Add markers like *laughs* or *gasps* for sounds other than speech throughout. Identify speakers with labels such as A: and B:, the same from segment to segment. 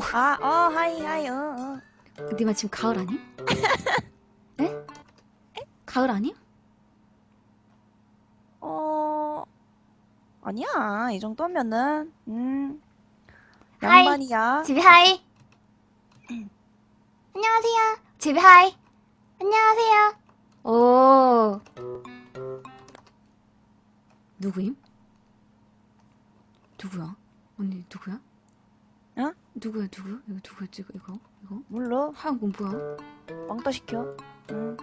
A: 아, 어, 하이, 하이, 어, 어.
B: 니마 지금 가을 아님? 에? *laughs* 가을 아님?
A: 어, 아니야. 이 정도면은, 음,
B: 하이.
A: 양반이야.
B: 집이 하이. 안녕하세요. 집이 하이. 안녕하세요. 오. 누구임? 누구야? 언니 누구야?
A: 어?
B: 누구야 누구? 이거 누구야 이거 이거 이거?
A: 몰라.
B: 하얀 건 뭐야?
A: 왕따 시켜. 음.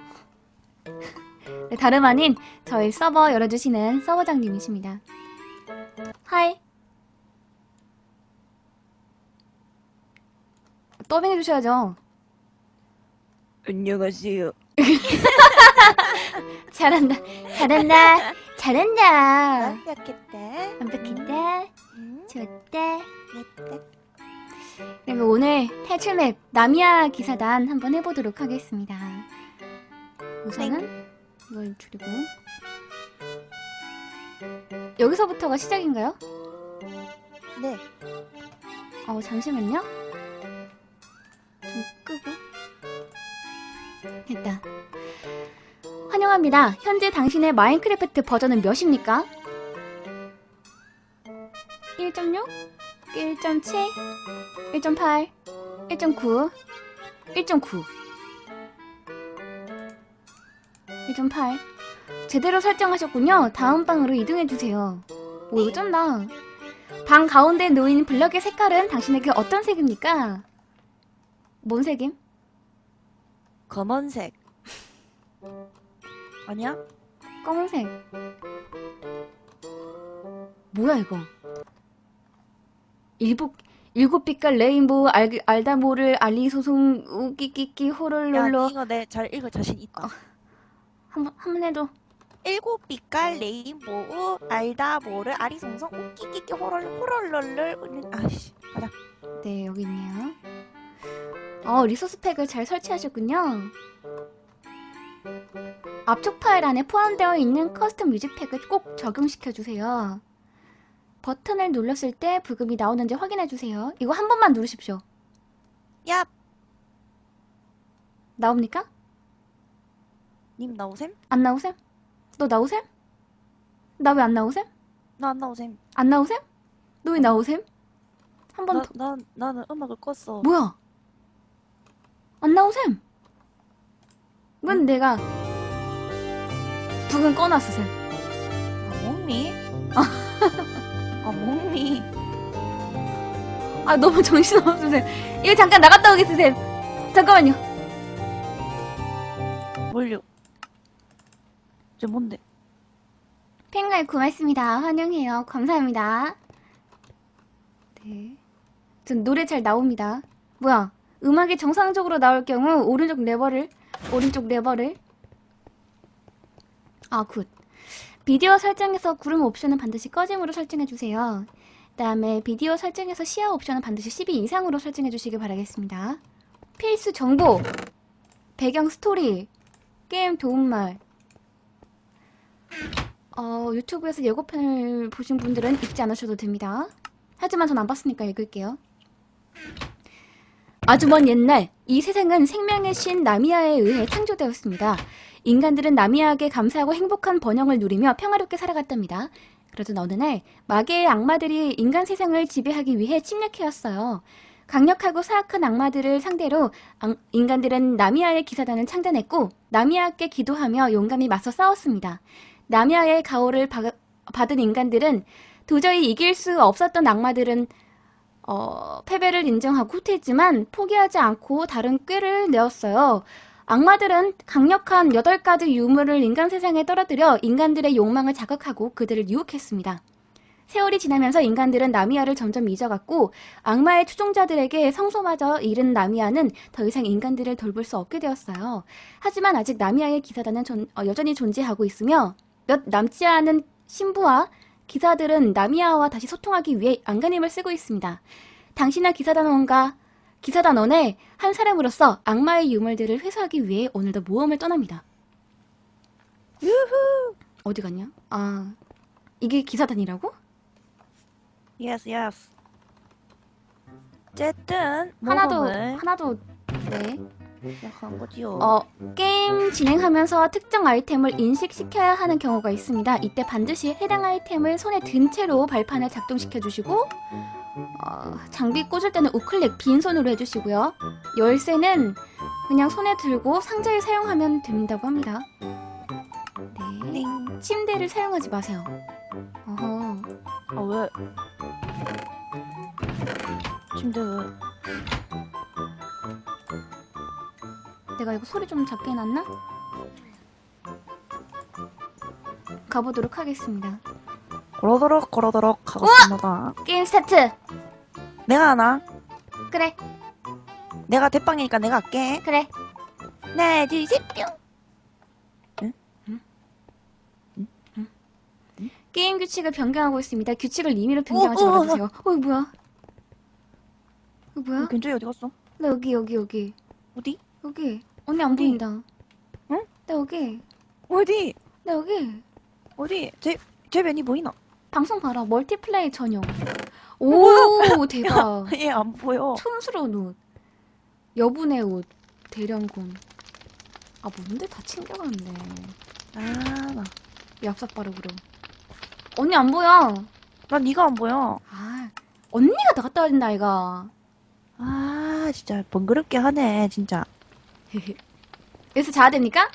B: 네, 다름 아닌 저희 서버 열어주시는 서버장님이십니다. 하이. 더빙 해주셔야죠.
A: 안녕하세요. *laughs*
B: 잘한다. 잘한다. 잘한다.
A: 완벽했다.
B: 완벽했다.
A: 음,
B: 좋다.
A: 됐다.
B: 그러면 오늘 탈출맵 나미야 기사단 한번 해보도록 하겠습니다. 우선은 이걸 줄이고 여기서부터가 시작인가요?
A: 네.
B: 어 잠시만요. 좀 끄고 됐다. 환영합니다. 현재 당신의 마인크래프트 버전은 몇입니까? 1.6? 1.7? 1.8? 1.9? 1.9 1.8 제대로 설정하셨군요. 다음 방으로 이동해주세요. 오 이거 쩐다. 방 가운데 놓인 블럭의 색깔은 당신에게 어떤 색입니까? 뭔 색임?
A: 검은색. 아니야?
B: 검은색. 뭐야 이거? 일곱 일곱 빛깔 레인보우 알, 알다 모를 알리 소송 우끼끼끼
A: 야,
B: 호롤롤로
A: 이거 내 잘 읽을 자신 있다.
B: 한번 한번 해도
A: 일곱 빛깔 레인보우 알다 모를 아리송송 웃기끼끼 호럴 호럴롤롤 아씨 가자.
B: 네 여기 있네요. 어 리소스 팩을 잘 설치하셨군요. 앞쪽 파일 안에 포함되어 있는 커스텀 뮤직팩을 꼭 적용시켜 주세요. 버튼을 눌렀을 때 부금이 나오는지 확인해 주세요. 이거 한 번만 누르십시오.
A: 야,
B: 나옵니까?
A: 님 나오셈?
B: 안 나오셈? 너 나오셈? 나 왜 안 나오셈?
A: 나 안 나오셈.
B: 안 나오셈? 너 왜 나오셈? 한 번
A: 나,
B: 더.
A: 나 나는 음악을 껐어.
B: 뭐야? 안 나오셈? 이건 내가 부금 꺼놨어, 쌤.
A: 아, 먹니? *laughs* 아, 먹니?
B: 아, 너무 정신없어, 쌤. 이거 잠깐 나갔다 오겠어, 쌤. 잠깐만요.
A: 뭘요? 저 뭔데?
B: 팬가입 고맙습니다. 환영해요. 감사합니다. 네. 전 노래 잘 나옵니다. 뭐야? 음악이 정상적으로 나올 경우 오른쪽 레버를 오른쪽 레버를 아 굿. 비디오 설정에서 구름 옵션은 반드시 꺼짐으로 설정해 주세요. 그다음에 비디오 설정에서 시야 옵션은 반드시 12 이상으로 설정해 주시기 바라겠습니다. 필수 정보, 배경 스토리, 게임 도움말, 어, 유튜브에서 예고편을 보신 분들은 읽지 않으셔도 됩니다. 하지만 전 안 봤으니까 읽을게요. 아주 먼 옛날, 이 세상은 생명의 신 나미아에 의해 창조되었습니다. 인간들은 나미아에게 감사하고 행복한 번영을 누리며 평화롭게 살아갔답니다. 그러던 어느 날, 마계의 악마들이 인간 세상을 지배하기 위해 침략해왔어요. 강력하고 사악한 악마들을 상대로 앙- 인간들은 나미아의 기사단을 창단했고, 나미아께 기도하며 용감히 맞서 싸웠습니다. 나미아의 가호를 바- 받은 인간들은 도저히 이길 수 없었던 악마들은 어, 패배를 인정하고 후퇴했지만 포기하지 않고 다른 꾀를 내었어요. 악마들은 강력한 8가지 유물을 인간 세상에 떨어뜨려 인간들의 욕망을 자극하고 그들을 유혹했습니다. 세월이 지나면서 인간들은 나미아를 점점 잊어갔고 악마의 추종자들에게 성소마저 잃은 나미아는 더 이상 인간들을 돌볼 수 없게 되었어요. 하지만 아직 나미아의 기사단은 존- 어, 여전히 존재하고 있으며 몇 남지 않은 신부와 기사들은 나미아와 다시 소통하기 위해 안간힘을 쓰고 있습니다. 당신과 기사단원과 기사단원의 한 사람으로서 악마의 유물들을 회수하기 위해 오늘도 모험을 떠납니다.
A: 유후.
B: 어디 갔냐? 아, 이게 기사단이라고?
A: 예스, 예스. 어쨌든
B: 하나도
A: 모험을
B: 하나도 네.
A: 시작한 거지요.
B: 어, 게임 진행하면서 특정 아이템을 인식시켜야 하는 경우가 있습니다. 이때 반드시 해당 아이템을 손에 든 채로 발판을 작동시켜 주시고 어, 장비 꽂을 때는 우클릭 빈손으로 해주시고요. 열쇠는 그냥 손에 들고 상자에 사용하면 된다고 합니다. 네.
A: 띵.
B: 침대를 사용하지 마세요. 어허.
A: 아 왜? 침대 왜?
B: 내가 이거 소리 좀 작게 해놨나? 가보도록 하겠습니다.
A: 걸어도록 걸어도록 하겠습니다.
B: 게임 스타트!
A: 내가 하나.
B: 그래,
A: 내가 대빵이니까 내가 할게.
B: 그래.
A: 하나 둘 셋 뿅.
B: 게임 규칙을 변경하고 있습니다. 규칙을 임의로 변경하지
A: 어, 어, 어,
B: 말아주세요. 어, 이거 뭐야? 이거 뭐야?
A: 괜찮이 어디 갔어?
B: 나 여기, 여기, 여기.
A: 어디?
B: 여기. 언니 안
A: 어디?
B: 보인다.
A: 응?
B: 나 여기.
A: 어디?
B: 나 여기.
A: 어디? 제 제 면이 보이나?
B: 방송 봐라. 멀티플레이 전용. 오, *laughs* 대박.
A: 얘 안 보여.
B: 촌스러운 옷. 여분의 옷. 대령군. 아, 뭔데 다 챙겨갔네.
A: 아, 나.
B: 얍삽 바르그로. 언니 안 보여.
A: 난 네가 안 보여.
B: 아, 언니가 나갔다 와야 된다, 아이가.
A: 아, 진짜 번거롭게 하네, 진짜. *laughs*
B: 여기서 자야 됩니까?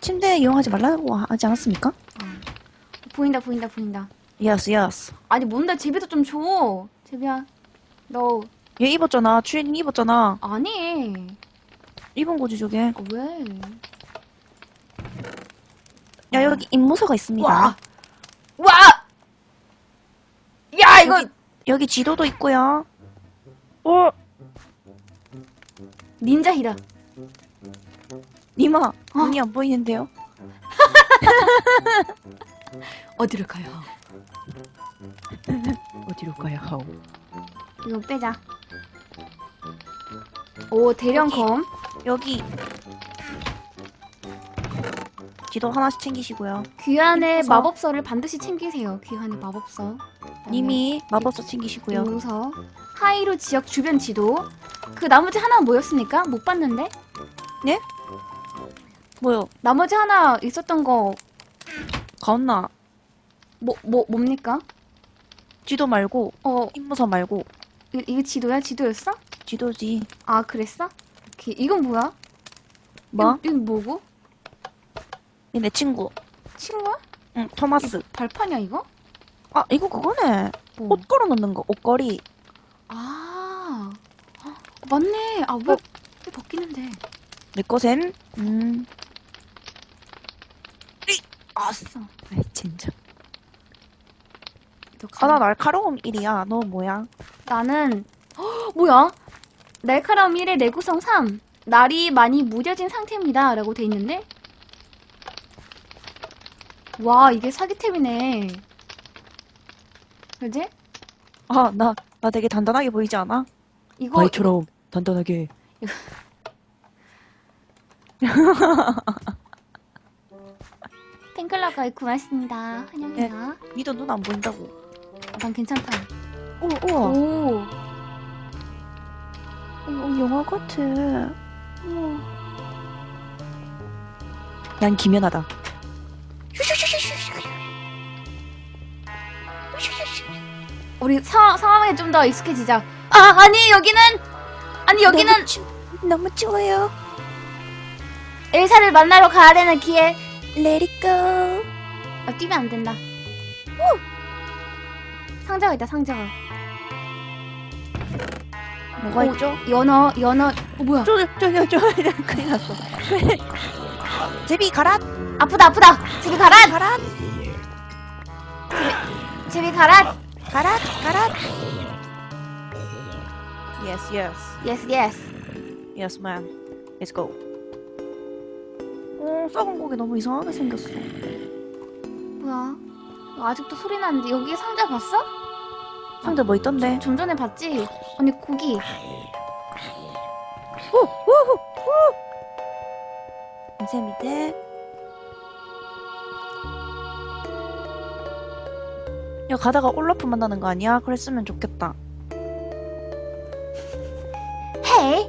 A: 침대 이용하지 말라고 하지 않았습니까?
B: 어. 보인다, 보인다, 보인다.
A: 예스, 예스.
B: 아니, 뭔데, 제비도 좀 줘. 제비야. 너,
A: 얘 입었잖아. 주인 입었잖아.
B: 아니.
A: 입은 거지, 저게.
B: 아, 왜?
A: 야, 여기 임무서가 있습니다.
B: 와! 와! 야, 이거!
A: 여기, 지도도 있고요. 어,
B: 닌자히다.
A: 니마, 눈이 안 보이는데요? *laughs*
B: 어디로 가요?
A: 어디로 가야 하오?
B: 이거 빼자. 오, 대령 검.
A: 여기. 지도 하나씩 챙기시고요.
B: 귀환의
A: 임무서.
B: 마법서를 반드시 챙기세요. 귀환의 마법서.
A: 님이 마법서 챙기시고요.
B: 임무서. 하이로 지역 주변 지도. 그 나머지 하나 뭐였습니까? 못 봤는데?
A: 뭐요?
B: 나머지 하나 있었던 거,
A: 가온나?
B: 뭐, 뭐, 뭡니까?
A: 지도 말고,
B: 어,
A: 임무서 말고,
B: 이, 이게 지도야? 지도였어?
A: 지도지.
B: 아, 그랬어? 오케이. 이건 뭐야?
A: 뭐?
B: 이건, 이건 뭐고?
A: 얘내 친구.
B: 친구야?
A: 응, 토마스.
B: 발판이야, 이거?
A: 아, 이거 그거네.
B: 뭐.
A: 옷 걸어 놓는 거, 옷걸이.
B: 아, 아, 맞네. 아, 왜,
A: 어.
B: 왜 벗기는데?
A: 내 거셈. 음.
B: 아싸.
A: 아이, 진짜.
B: 너
A: 아, 나 날카로움 1이야. 너 뭐야?
B: 나는 헉, *gasps* 뭐야? 날카로움 1의 내구성 3. 날이 많이 무뎌진 상태입니다. 라고 돼 있는데? 와, 이게 사기템이네. 그지?
A: 아, 나, 나 되게 단단하게 보이지 않아?
B: 이거
A: 바위처럼 단단하게. *laughs* *laughs*
B: 팬클럽 가입 고맙습니다. 환영해요.
A: 니도 눈 안 보인다고.
B: 아, 난 괜찮다.
A: 오, 우와.
B: 오.
A: 어, 영화 같아.
B: 우와.
A: 난 기면하다.
B: 우리 사, 상황에 좀 더 익숙해지자. 아, 아니, 여기는! 아니, 여기는
A: 너무, 추, 너무 추워요.
B: 엘사를 만나러 가야 되는 기회.
A: Let it go.
B: 아, 뛰면 안 된다. 상자가 있다, 상자가.
A: 뭐가
B: 어,
A: 있죠?
B: 연어, 연어. 어, 뭐야?
A: 저, 저기요, 저, 큰일 났어. *laughs* 제비, 가라!
B: 아프다, 아프다! 제비 가라!
A: 가라!
B: 제비 가라!
A: 가라! 가라! Yes, yes.
B: 예스, 예스.
A: Yes, man. Let's go. 어, 썩은 고기 너무 이상하게 생겼어.
B: 뭐야? 너 아직도 소리 나는데 여기 상자 봤어?
A: 상자 뭐 있던데?
B: 좀 전에 봤지? 언니 고기.
A: 오! 우후! 우! 이제 밑에 야 가다가 올라프 만나는 거 아니야? 그랬으면 좋겠다
B: Hey,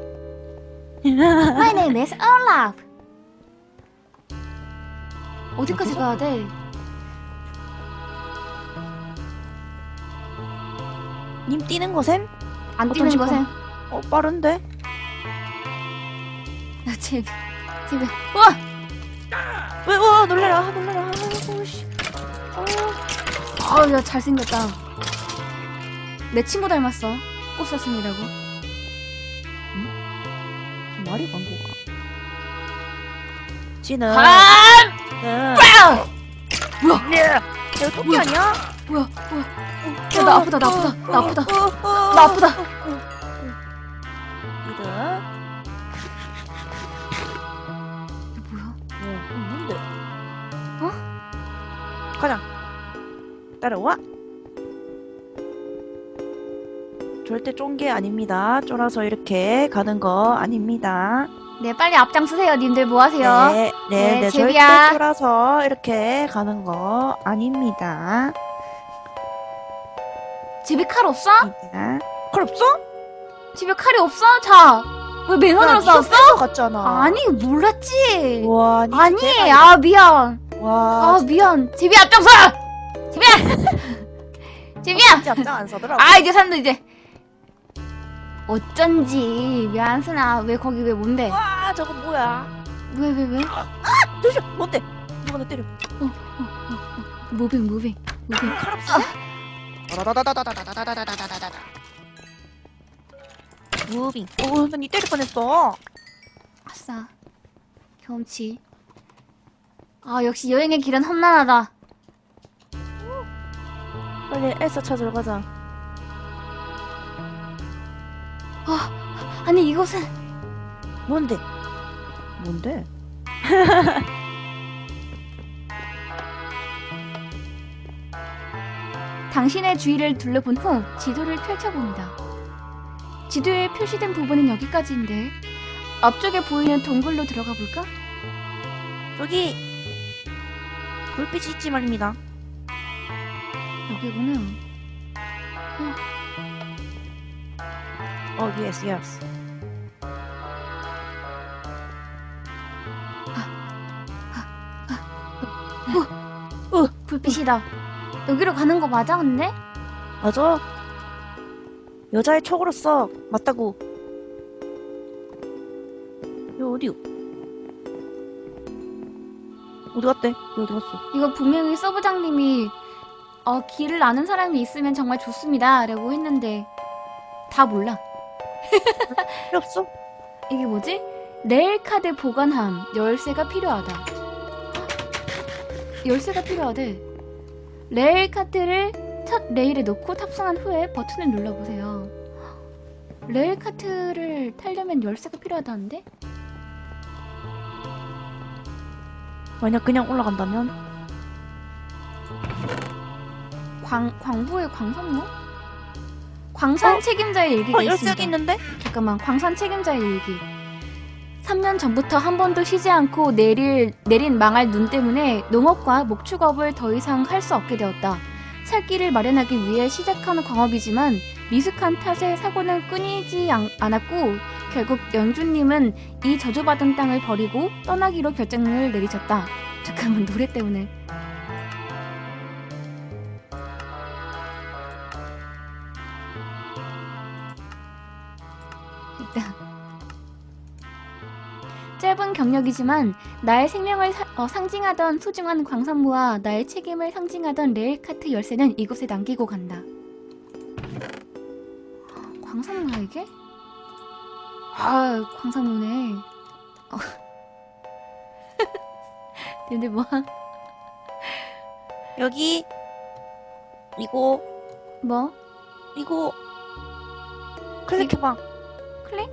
B: my name is Olaf. 어디까지 가야 돼?
A: 님 뛰는 거셈?
B: 안 뛰는? 거셈?
A: 어 빠른데?
B: 나 집에 집에 와
A: 왜, 와, 놀래라, 아, 놀래라. 아이고, 씨. 어,
B: 아우 야 잘생겼다 내 친구 닮았어 꽃사슴이라고
A: 말이 광고가.
B: 아
A: 응.
B: 뭐야
A: 야, 토끼
B: 뭐야?
A: 아니야?
B: 뭐야 뭐야 야, 나 아프다 나 아프다 나 아프다
A: 나나
B: 아프다. 이게 뭐야
A: 어, 뭔데?
B: 어?
A: 가자. 따라와. 절대 쫀 게 아닙니다. 쫄아서 이렇게 가는 거 아닙니다.
B: 네 빨리 앞장서세요 님들 뭐 하세요
A: 네, 네,
B: 네,
A: 네,
B: 제비야.
A: 절대 쫄아서 이렇게 가는 거 아닙니다.
B: 집에 칼 없어?
A: 네. 칼 없어?
B: 집에 칼이 없어? 자 왜 맨손으로 싸웠어?
A: 갔잖아.
B: 아니 몰랐지
A: 와, 니
B: 아니
A: 대박이다.
B: 아 미안
A: 와,
B: 아 미안 집이 앞장서 집이야 집이야 *laughs*
A: 진짜 앞장 안 서더라고.
B: 아 이제 산다 이제 어쩐지 왜안 쓰나 왜 거기 왜 뭔데
A: 와, 저거 뭐야?
B: 왜 왜 왜,
A: 잠시만, 뭔데? 누가 나 때려?
B: 무빙 무빙 무빙
A: 칼 없어? 다다다다다다다다다다다다다. 무빙. 오, 나니 때릴 뻔했어.
B: 아싸 경치 아 역시 여행의 길은 험난하다
A: 빨리 엘사 찾으러 가자.
B: 아니 이곳은
A: 뭔데? 뭔데? *laughs*
B: 당신의 주위를 둘러본 후 지도를 펼쳐봅니다. 지도에 표시된 부분은 여기까지인데 앞쪽에 보이는 동굴로 들어가 볼까?
A: 저기 불빛이 있지 말입니다.
B: 여기구나.
A: 어, 예스,
B: 불빛이다. 여기로 가는 거 맞아 근데?
A: 맞아. 여자의 촉으로서 맞다고. 여 어디? 어디 갔대? 여 어디 갔어?
B: 이거 분명히 서부장님이 어, 길을 아는 사람이 있으면 정말 좋습니다. 라고 했는데 다 몰라. *laughs*
A: 필요 없어?
B: 이게 뭐지? 레일카드 보관함 열쇠가 필요하다. 열쇠가 필요하대. 레일카드를 첫 레일에 놓고 탑승한 후에 버튼을 눌러보세요. 레일 카트를 타려면 열쇠가 필요하다는데?
A: 만약 그냥 올라간다면?
B: 광, 광부의 광선무? 광산
A: 어?
B: 책임자의 일기가
A: 어,
B: 있습니다.
A: 있는데?
B: 잠깐만 광산 책임자의 일기 3년 전부터 한 번도 쉬지 않고 내릴, 내린 망할 눈 때문에 농업과 목축업을 더 이상 할 수 없게 되었다. 살 길을 마련하기 위해 시작한 광업이지만 미숙한 탓에 사고는 끊이지 않, 않았고 결국 영주님은 이 저주받은 땅을 버리고 떠나기로 결정을 내리셨다. 잠깐만 노래 때문에 짧은 경력이지만 나의 생명을 사- 어, 상징하던 소중한 광산무와 나의 책임을 상징하던 레일카트 열쇠는 이곳에 남기고 간다. 광산무야 이게? 아 광산무네. 어. *laughs* 근데 뭐?
A: 여기 이거
B: 뭐?
A: 이거 클릭해봐.
B: 클릭?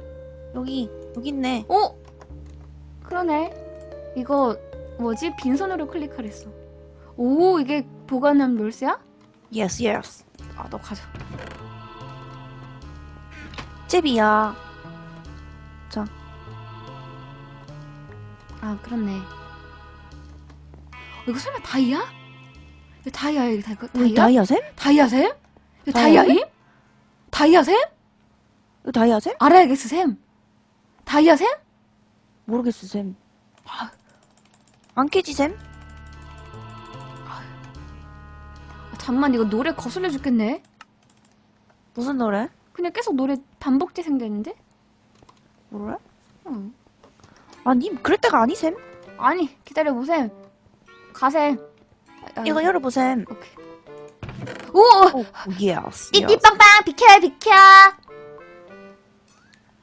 A: 여기 여기 있네.
B: 오! 그러네. 이거 뭐지? 빈손으로 클릭하랬어. 오 이게 보관함 열쇠야?
A: 예스 예스.
B: 아너 가져.
A: 제비야.
B: 아 그렇네. 어, 이거 설마 다이아? 이거 다이아야 이거 다, 이거 다이아?
A: 다이아샘?
B: 다이아샘? 이거
A: 다이아샘?
B: 다이아임? 다이아샘?
A: 이거 다이아샘?
B: 알아야겠어 샘. 다이아 샘?
A: 모르겠어 쌤. 안 깨지 쌤?
B: 아, 잠만 이거 노래 거슬려 죽겠네.
A: 무슨 노래?
B: 그냥 계속 노래 반복 재생되는데?
A: 뭐래?
B: 응.
A: 아 님 그럴 때가 아니 쌤.
B: 아니 기다려 보셈. 가셈. 아,
A: 이거 열어보셈.
B: 오케이. 오!
A: 오, 예스.
B: 띠띠빵빵 비켜 비켜.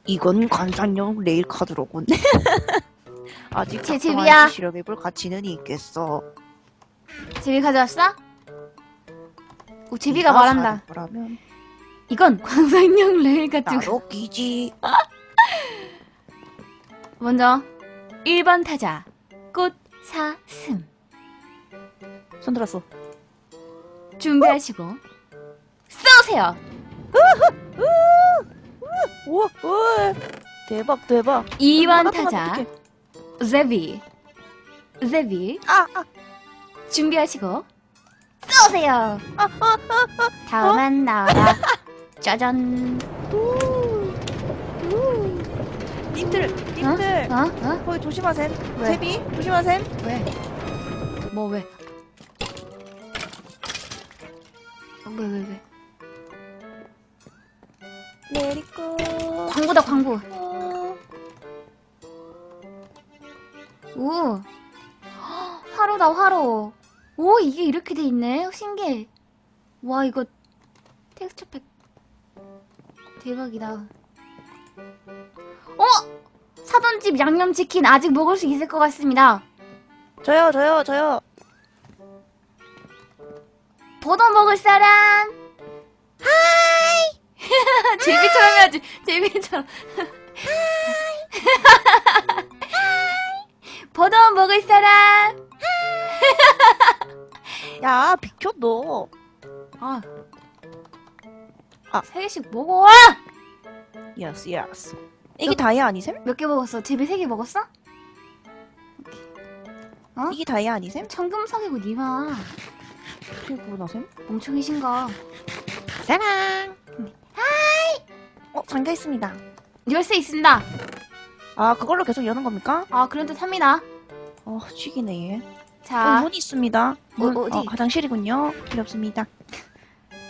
A: 이건 관상용 레일 카드로군. *laughs* 아직
B: 제 집이야.
A: 실험해볼 가치는 있겠어.
B: 제비 가져왔어? 오 제비가 말한다.
A: 라면
B: 이건 광산용 레일 가지고.
A: 나로 끼지. *laughs*
B: 먼저 1번 타자 꽃 사슴
A: 손 들었어.
B: 준비하시고 쏘세요.
A: 우와, 우와. 대박, 대박.
B: 2번
A: 하나 더
B: 타자. 제비 제비
A: 아, 아,
B: 준비하시고 쏘세요. 다음은 나와라. *laughs* 짜잔.
A: 님들, 님들.
B: 어? 어?
A: 거기 조심하셈.
B: 왜?
A: 제비, 조심하셈.
B: 왜? 뭐 왜? 어, 왜왜 왜?
A: 내리고.
B: 광고다 광고. 오. 헉, 화로다 화로. 오 이게 이렇게 돼 있네. 신기해. 와 이거 텍스처 팩 대박이다. 어? 사돈 집 양념치킨 아직 먹을 수 있을 것 같습니다.
A: 저요, 저요, 저요.
B: 버더 먹을 사람? 하이! *laughs* 제비처럼 해야지. 제비처럼. *laughs* 버더 먹을 사람? *laughs*
A: 야, 비켜, 너.
B: 아.
A: 아.
B: 세 개씩 먹어.
A: 예스, 예스. 이게 다이아 아니셈?
B: 몇 개 먹었어? 제비 세 개 먹었어? 어?
A: 이게 다이아 아니셈?
B: 청금석이고 니마.
A: 그리고 나셈?
B: 멍청이신가?
A: 사랑. 잠겨 있습니다.
B: 열쇠 있습니다.
A: 아, 그걸로 계속 여는 겁니까?
B: 아, 그런 듯 합니다.
A: 어, 취기네, 얘.
B: 자,
A: 어, 문 있습니다. 문,
B: 어, 어디?
A: 어, 화장실이군요. 필요 없습니다.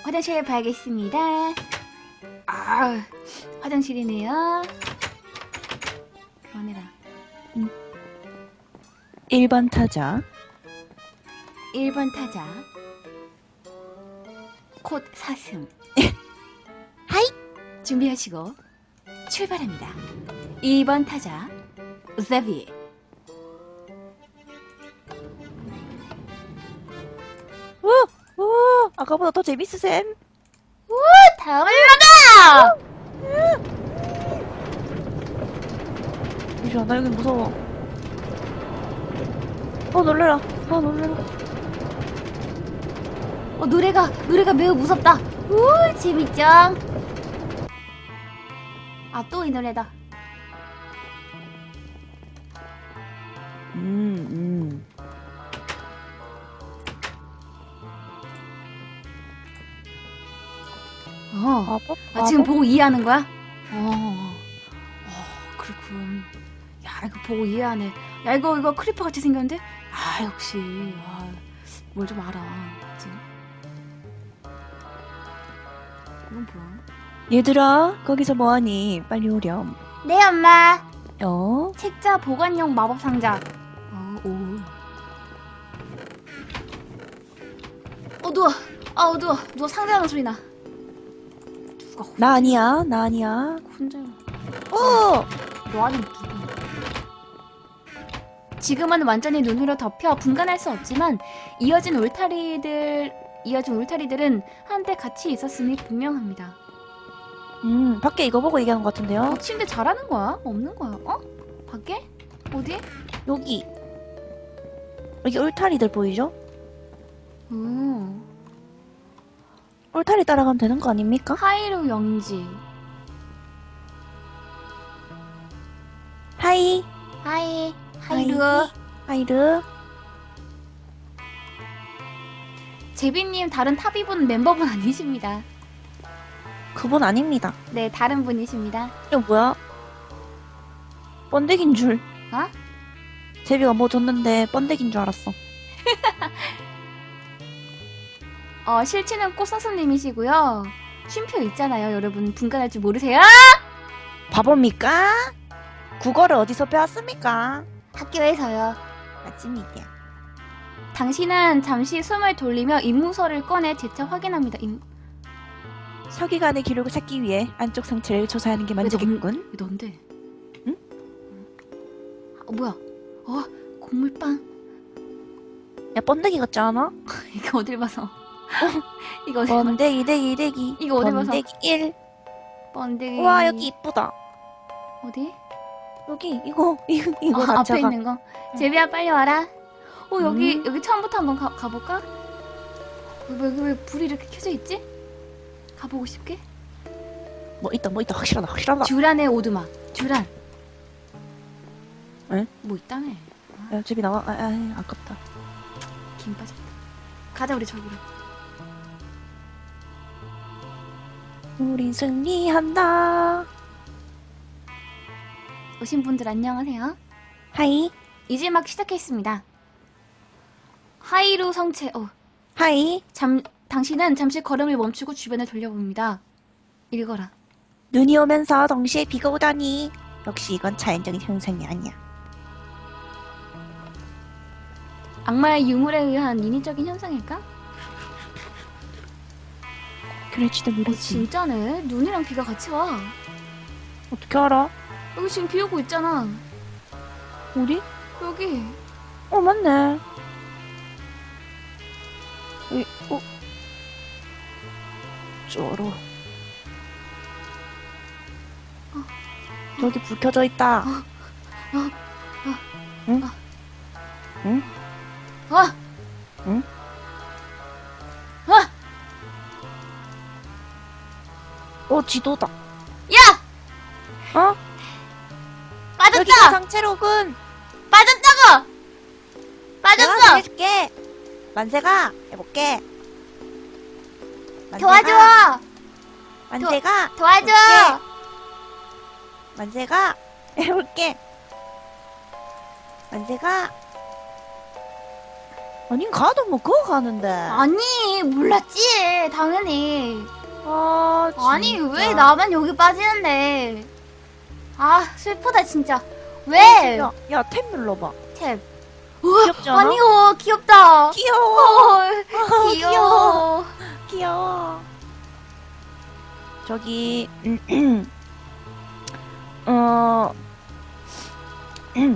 B: 화장실 봐야겠습니다. 아, 화장실이네요. 그만해라.
A: 1번 타자.
B: 1번 타자. 콧 사슴. 준비하시고 출발합니다. 2번 타자. 제비.
A: 우! 우! 아까보다 더 재밌으셈.
B: 다음은 나다!
A: 잠시만, 나 여기 무서워. 어, 놀래라. 아, 놀래라.
B: 어, 노래가, 노래가 매우 무섭다. 우, 재밌죠? 아, 또 이 노래다.
A: 음, 음.
B: 어.
A: 아, 뽀,
B: 아, 지금 보고 이해하는 거야? 어, 어, 그렇군. 야, 이거 보고 이해하네. 야, 이거, 이거 크리퍼 같이 생겼는데? 아, 역시. 아, 뭘 좀 알아. 그치? 이건 뭐야?
A: 얘들아, 거기서 뭐하니? 빨리 오렴.
B: 네, 엄마.
A: 어?
B: 책자 보관용 마법 상자. 어, 오. 어두워. 아, 어두워. 누가 상자 하는 소리 나. 누가 호-
A: 나 아니야, 나 아니야.
B: 혼자.
A: 어!
B: 너 아니 누구? 지금은 완전히 눈으로 덮여 분간할 수 없지만 이어진 울타리들 이어진 울타리들은 한때 같이 있었음이 분명합니다.
A: 음, 밖에 이거 보고 얘기하는 것 같은데요?
B: 어, 침대 잘하는 거야? 없는 거야? 어? 밖에? 어디?
A: 여기. 여기 울타리들 보이죠?
B: 음.
A: 울타리 따라가면 되는 거 아닙니까?
B: 하이루 영지.
A: 하이.
B: 하이. 하이루.
A: 하이르.
B: 제비님 다른 탑이분 멤버분 아니십니다.
A: 그분 아닙니다.
B: 네, 다른 분이십니다.
A: 이거 뭐야? 번데기인 줄.
B: 어?
A: 제비가 뭐 줬는데 번데기인 줄 알았어. *laughs*
B: 어, 실치는 꽃선수님이시고요. 쉼표 있잖아요. 여러분 분간할 줄 모르세요?
A: 바보입니까? 국어를 어디서 배웠습니까?
B: 학교에서요.
A: 맞습니다.
B: 당신은 잠시 숨을 돌리며 임무서를 꺼내 재차 확인합니다. 임...
A: 서기관의 기록을 찾기 위해 안쪽 상체를 조사하는 게.
B: 이거 넌데?
A: 응?
B: 어, 뭐야? 어, 곡물빵.
A: 야 번데기 같지 않아? *laughs*
B: 이거 어딜 봐서? 이거 어딜 봐?
A: 번데기 대기 대기.
B: 이거 어디 봐서?
A: 번데기 1.
B: 번데기.
A: 와 여기 이쁘다.
B: 어디?
A: 여기 이거 이거 *laughs* 이거
B: 어, 앞에 있는 거. 제비야 빨리 와라. 어 여기
A: 음.
B: 여기 처음부터 한번 가, 가볼까? 왜, 왜, 왜 불이 이렇게 켜져 있지? 가보고 싶게?
A: 뭐 있다 뭐 있다 확실하다 확실하다.
B: 듀란의 오두막. 듀란.
A: 에?
B: 뭐 있다며?
A: 야 제비 나와. 아, 아 아깝다.
B: 김 빠졌다. 가자 우리 저기로.
A: 우린 승리한다.
B: 오신 분들 안녕하세요.
A: 하이
B: 이제 막 시작했습니다. 하이루 성체. 어,
A: 하이.
B: 잠 당신은 잠시 걸음을 멈추고 주변을 돌려봅니다. 읽어라.
A: 눈이 오면서 동시에 비가 오다니. 역시 이건 자연적인 현상이 아니야.
B: 악마의 유물에 의한 인위적인 현상일까?
A: 그럴지도
B: 어,
A: 모르지.
B: 진짜네. 눈이랑 비가 같이 와.
A: 어떻게 알아?
B: 여기 지금 비 오고 있잖아.
A: 우리?
B: 여기.
A: 어 맞네. 쪼로. 저기 불 켜져 있다.
B: 어,
A: 응?
B: 어.
A: 응?
B: 어!
A: 응?
B: 어!
A: 어 지도다.
B: 야!
A: 어?
B: 빠졌다!
A: 여기가 상체로군.
B: 빠졌다고!
A: 내가
B: 빠졌어!
A: 해줄게. 만세가 해볼게.
B: 도와줘!
A: 만세가
B: 도와줘!
A: 해볼게. 만세가 해볼게. 만세가 아니 가도 뭐 그거 가는데.
B: 아니, 몰랐지. 당연히.
A: 아,
B: 아니,
A: 진짜.
B: 왜 나만 여기 빠지는데. 아, 슬프다, 진짜. 왜?
A: 야, 야, 탭 눌러봐.
B: 탭.
A: 귀엽지 않아?
B: 아니요, 귀엽다.
A: 귀여워.
B: 헐,
A: 아,
B: 귀여워.
A: 귀여워. 저기, 어,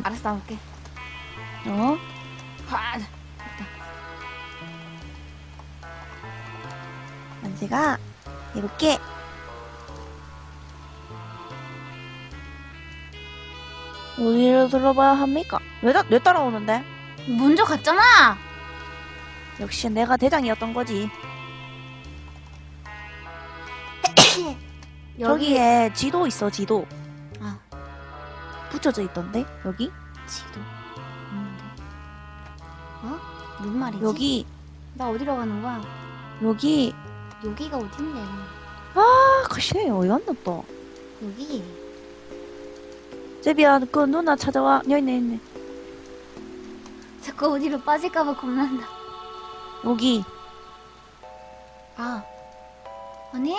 B: 알았어, 나올게.
A: 어?
B: 아,
A: 만세가 해볼게. 어디로 들어봐야 합니까? 왜, 다, 왜 따라오는데?
B: 먼저 갔잖아.
A: 역시 내가 대장이었던 거지. *coughs*
B: 여기.
A: 저기에 지도 있어, 지도.
B: 아,
A: 붙여져 있던데? 여기?
B: 지도. 없는데. 어? 무슨 말이지?
A: 여기,
B: 나 어디로 가는 거야?
A: 여기.
B: 여기가 어딘데?
A: 아. 어디 갔나 또.
B: 여기.
A: 제비야, 그 누나 찾아와. 여기 있네, 있네.
B: 자꾸 어디로 빠질까봐 겁난다.
A: 여기.
B: 아. 아니?